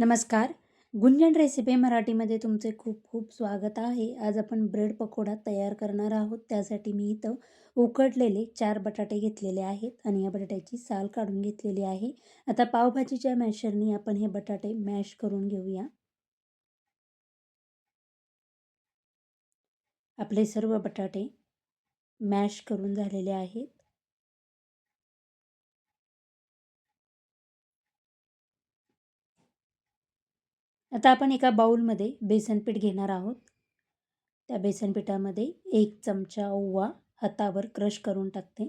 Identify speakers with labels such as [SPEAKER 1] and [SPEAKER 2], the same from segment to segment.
[SPEAKER 1] नमस्कार. गुंजन रेसिपी मराठीमध्ये तुमचे खूप खूप स्वागत आहे. आज आपण ब्रेड पकोडा तयार करणार आहोत. त्यासाठी मी इथं उकडलेले चार बटाटे घेतलेले आहेत आणि या बटाट्याची साल काढून घेतलेली आहे. आता पावभाजीच्या मॅशरनी आपण हे बटाटे मॅश करून घेऊया. आपले सर्व बटाटे मॅश करून झालेले आहेत. आता आपण एका बाऊलमध्ये बेसनपीठ घेणार आहोत. त्या बेसनपीठामध्ये एक चमचा ओवा हातावर क्रश करून टाकते.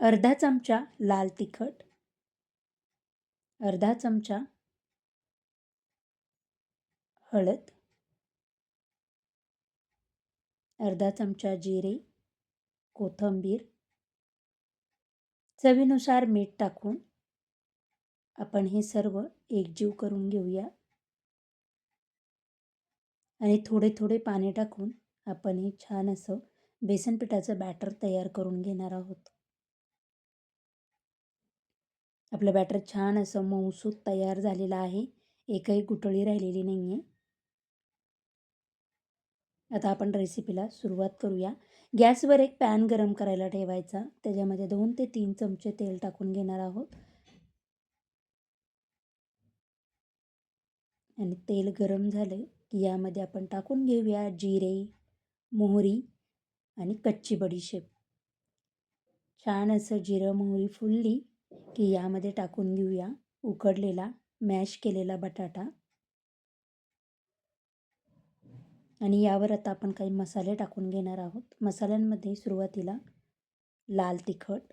[SPEAKER 1] अर्धा चमचा लाल तिखट. अर्धा चमचा हळद. अर्धा चमचा जिरे कोथंबीर. चवीनुसार मीठ टाकून आपण हे सर्व एकजीव करून घेऊया. आणि थोडे थोडे पाणी टाकून आपण हे छान असं बेसन पिठाचं बॅटर तयार करून घेणार आहोत. आपलं बॅटर छान असं मऊसूत तयार झालेलं आहे. एकही गुटळी राहिलेली नाही आहे आता आपण रेसिपीला सुरुवात करूया. गॅसवर एक पॅन गरम करायला ठेवायचा. त्याच्यामध्ये दोन ते तीन चमचे तेल टाकून घेणार आहोत. आणि तेल गरम झालं की यामध्ये आपण टाकून घेऊया जिरे मोहरी आणि कच्ची बडीशेप. छान असं जिरं मोहरी फुलली की यामध्ये टाकून घेऊया. उकडलेला मॅश केलेला बटाटा. आणि यावर आता आपण काही मसाले टाकून घेणार आहोत. मसाल्यांमध्ये सुरुवातीला लाल तिखट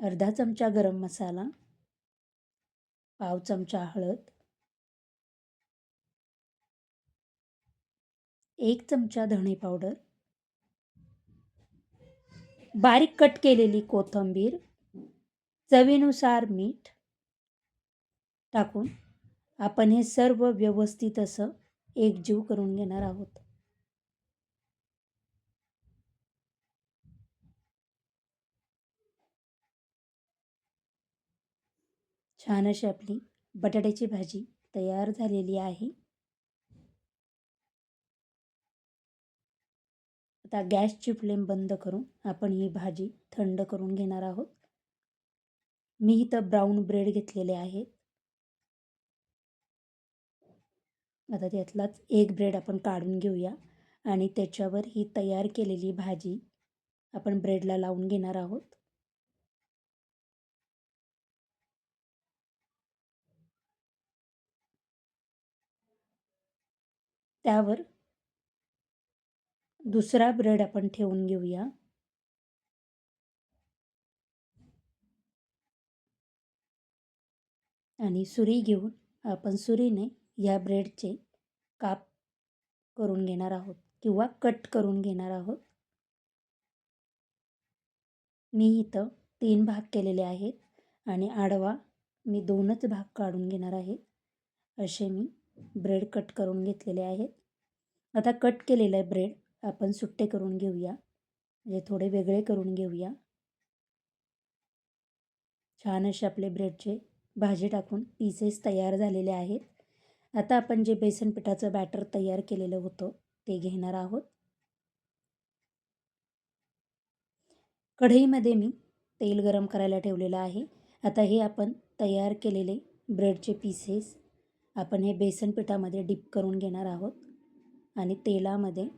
[SPEAKER 1] अर्धा चमचा गरम मसाला पाव चमचा हळद एक चमचा धणे पावडर बारीक कट केलेली कोथिंबीर चवीनुसार मीठ टाकून आपण हे सर्व व्यवस्थित असं एकजीव करून घेणार आहोत. छान अशी आपली बटाट्याची भाजी तयार झालेली आहे. आता गॅसची फ्लेम बंद करून आपण ही भाजी थंड करून घेणार आहोत. मी इथं ब्राऊन ब्रेड घेतलेले आहेत. आता त्यातलाच एक ब्रेड आपण काढून घेऊया. आणि त्याच्यावर ही तयार केलेली भाजी आपण ब्रेडला लावून घेणार आहोत. त्यावर दुसरा ब्रेड आपण ठेवून घेऊया. आणि सुरी घेऊन आपण सुरीने या ब्रेडचे काप करून घेणार आहोत किंवा कट करून घेणार आहोत. मी इथं तीन भाग केलेले आहेत आणि आडवा मी दोनच भाग काढून घेणार आहे. असे मी ब्रेड कट करून घेतलेले आहेत. आता कट केलेले ब्रेड आपण सुट्टे करून घेऊया. म्हणजे थोडे वेगळे करून घेऊया. छान असे आपले ब्रेडचे भाजी टाकून पीसेस तयार झालेले आहेत. आता आपण जे बेसन पिठाचं बॅटर तयार केलेलं होतं ते घेणार आहोत. कढईमध्ये मी तेल गरम करायला ठेवलेलं आहे. आता हे आपण तयार केलेले ब्रेडचे पीसेस आपण हे बेसन पिठामध्ये डिप करून घेणार आहोत. आणि तेलामध्ये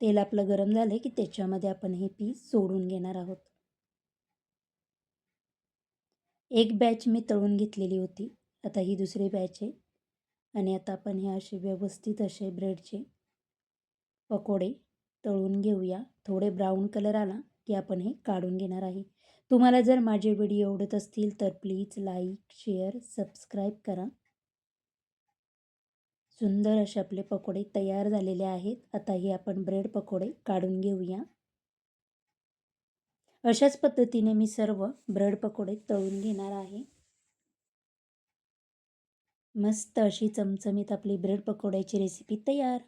[SPEAKER 1] तेल आपलं गरम झालं की त्याच्यामध्ये आपण हे पीस सोडून घेणार आहोत. एक बॅच मी तळून घेतलेली होती. आता ही दुसरी बॅच आहे. आणि आता आपण हे असे व्यवस्थित असे ब्रेडचे पकोडे तळून घेऊया. थोडे ब्राऊन कलर आला की आपण हे काढून घेणार आहे. तुम्हाला जर माझे व्हिडिओ आवडत असतील तर प्लीज लाईक शेअर सबस्क्राईब करा. सुंदर असे आपले पकोडे तयार झालेले आहेत. आता हे आपण ब्रेड पकोडे काढून घेऊया. अशाच पद्धतीने मी सर्व ब्रेड पकोडे तळून घेणार आहे. मस्त अशी चमचमीत आपली ब्रेड पकोड्याची रेसिपी तयार.